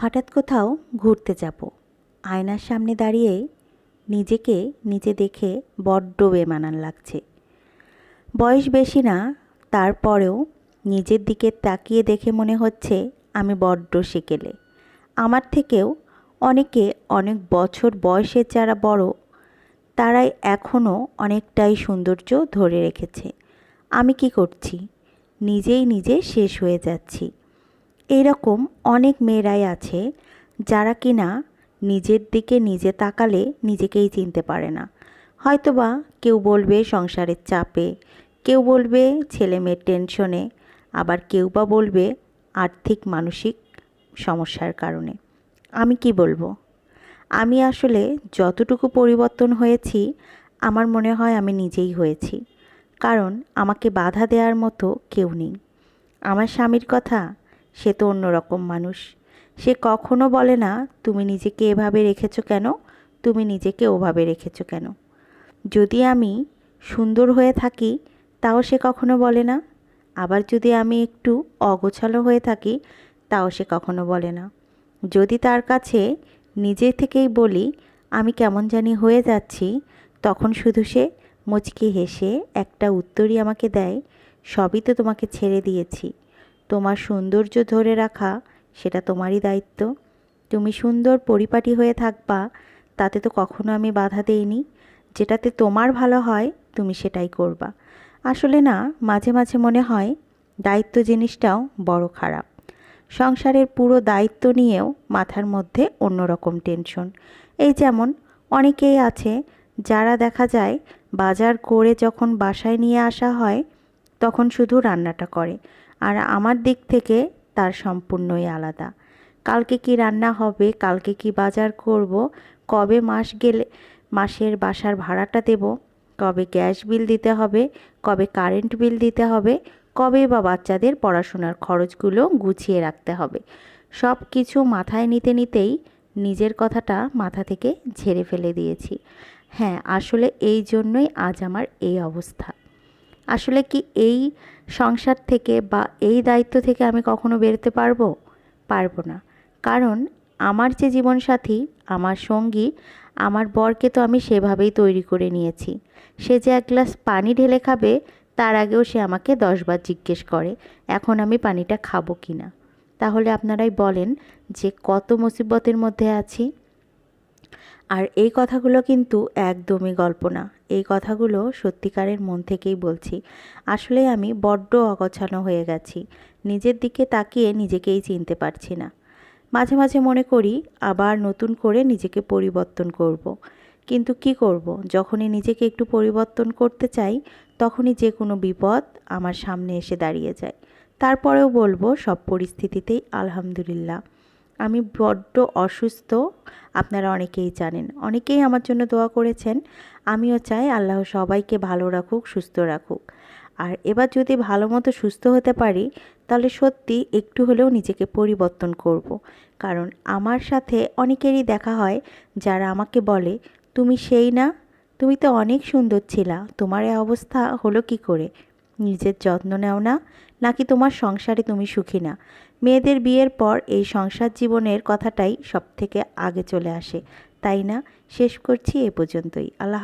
হঠাৎ কোথাও ঘুরতে যাব। আয়নার সামনে দাঁড়িয়ে নিজেকে নিজে দেখে বড্ড বেমানান লাগছে। বয়স বেশি না, তারপরেও নিজের দিকে তাকিয়ে দেখে মনে হচ্ছে আমি বড্ড সেকেলে। আমার থেকেও অনেকে অনেক বছর বয়সের যারা বড়, তারাই এখনও অনেকটাই সৌন্দর্য ধরে রেখেছে। আমি কি করছি? নিজেই নিজে শেষ হয়ে যাচ্ছি। এইরকম অনেক মেয়েরাই আছে যারা কিনা নিজের দিকে নিজে তাকালে নিজেকেই চিনতে পারে না। হয়তোবা কেউ বলবে সংসারের চাপে, কেউ বলবে ছেলে মেয়ের টেনশনে, আবার কেউ বা বলবে আর্থিক মানসিক সমস্যার কারণে। আমি কি বলব? আমি আসলে যতটুকু পরিবর্তন হয়েছি, আমার মনে হয় আমি নিজেই হয়েছি। কারণ আমাকে বাধা দেওয়ার মতো কেউ নেই। আমার স্বামীর কথা সে তো অন্যরকম মানুষ। সে কখনো বলে না, তুমি নিজেকে এভাবে রেখেছো কেন? তুমি নিজেকে ওভাবে রেখেছো কেন? যদি আমি সুন্দর হয়ে থাকি, তাও সে কখনো বলে না। আবার যদি আমি একটু অগোছালো হয়ে থাকি, তাও সে কখনো বলে না। যদি তার কাছে নিজে থেকেই বলি, আমি কেমন জানি হয়ে যাচ্ছি, তখন শুধু সে মুচকি হেসে একটা উত্তরই আমাকে দেয়, সবই তো তোমাকে ছেড়ে দিয়েছি। তোমার সৌন্দর্য ধরে রাখা, সেটা তোমারই দায়িত্ব। তুমি সুন্দর পরিপাটি হয়ে থাকবা, তাতে তো কখনো আমি বাধা দেইনি। যেটাতে তোমার ভালো হয়, তুমি সেটাই করবা। আসলে না, মাঝে মাঝে মনে হয়, দায়িত্ব জিনিসটাও বড় খারাপ। সংসারের পুরো দায়িত্ব নিয়েও মাথার মধ্যে অন্যরকম টেনশন এই যেমন, অনেকেই আছে, যারা দেখা যায়, বাজার করে যখন বাসায় নিয়ে আসা হয়, তখন শুধু রান্নাটা করে। আর আমার দিক থেকে তার সম্পূর্ণই আলাদা। কালকে কি রান্না হবে, কালকে কি বাজার করব, কবে মাস গেলে, মাসের বাসার ভাড়াটা দেব, কবে গ্যাস বিল দিতে হবে, কবে কারেন্ট বিল দিতে হবে, কবে বা বাচ্চাদের পড়াশোনার খরচগুলো গুছিয়ে রাখতে হবে। সব কিছু মাথায় নিতে নিতেই নিজের কথাটা মাথা থেকে ঝেড়ে ফেলে দিয়েছি। হ্যাঁ আসলে এই জন্যই আজ আমার এই অবস্থা। আসলে কি এই সংসার থেকে বা এই দায়িত্ব থেকে আমি কখনো বেরোতে পারব? পারব না। কারণ আমার যে জীবনসাথী, আমার সঙ্গী, আমার বরকে তো আমি সেভাবেই তৈরি করে নিয়েছি। সে যে এক গ্লাস পানি ঢেলে খাবে, তার আগেও সে আমাকে দশবার জিজ্ঞেস করে, এখন আমি পানিটা খাব কি না? তাহলে আপনারাই বলেন যে কত মুসিবতের মধ্যে আছি। আর এই কথাগুলো কিন্তু একদমই গল্প না। এই কথাগুলো সত্যিকারের মন থেকেই বলছি। আসলে আমি বড্ড অগছানো হয়ে গেছি। নিজের দিকে তাকিয়ে নিজেকেই চিনতে পারছি না। মাঝে মাঝে মনে করি আবার নতুন করে নিজেকে পরিবর্তন করব। কিন্তু কি করব? যখনই নিজেকে একটু পরিবর্তন করতে চাই, তখনই যে কোনো বিপদ আমার সামনে এসে দাঁড়িয়ে যায়। তারপরেও বলব সব পরিস্থিতিতেই আলহামদুলিল্লাহ। আমি বড্ড অসুস্থ। আপনারা অনেকেই জানেন। অনেকেই আমার জন্য দোয়া করেছেন। আমিও চাই আল্লাহ সবাইকে ভালো রাখুক, সুস্থ রাখুক। আর এবার যদি ভালো মতো সুস্থ হতে পারি, তাহলে সত্যি একটু হলেও নিজেকে পরিবর্তন করব। কারণ আমার সাথে অনেকেরই দেখা হয়, যারা আমাকে বলে, তুমি সেই না? তুমি তো অনেক সুন্দর ছিলা। তোমার এ অবস্থা হলো কি করে? নিজের যত্ন নেও না? নাকি তোমার সংসারে তুমি সুখী না? মেয়েদের বিয়ের পর এই সংসার জীবনের কথাটাই সব থেকে আগে চলে আসে। তাই না? শেষ করছি এ পর্যন্তই। আল্লাহ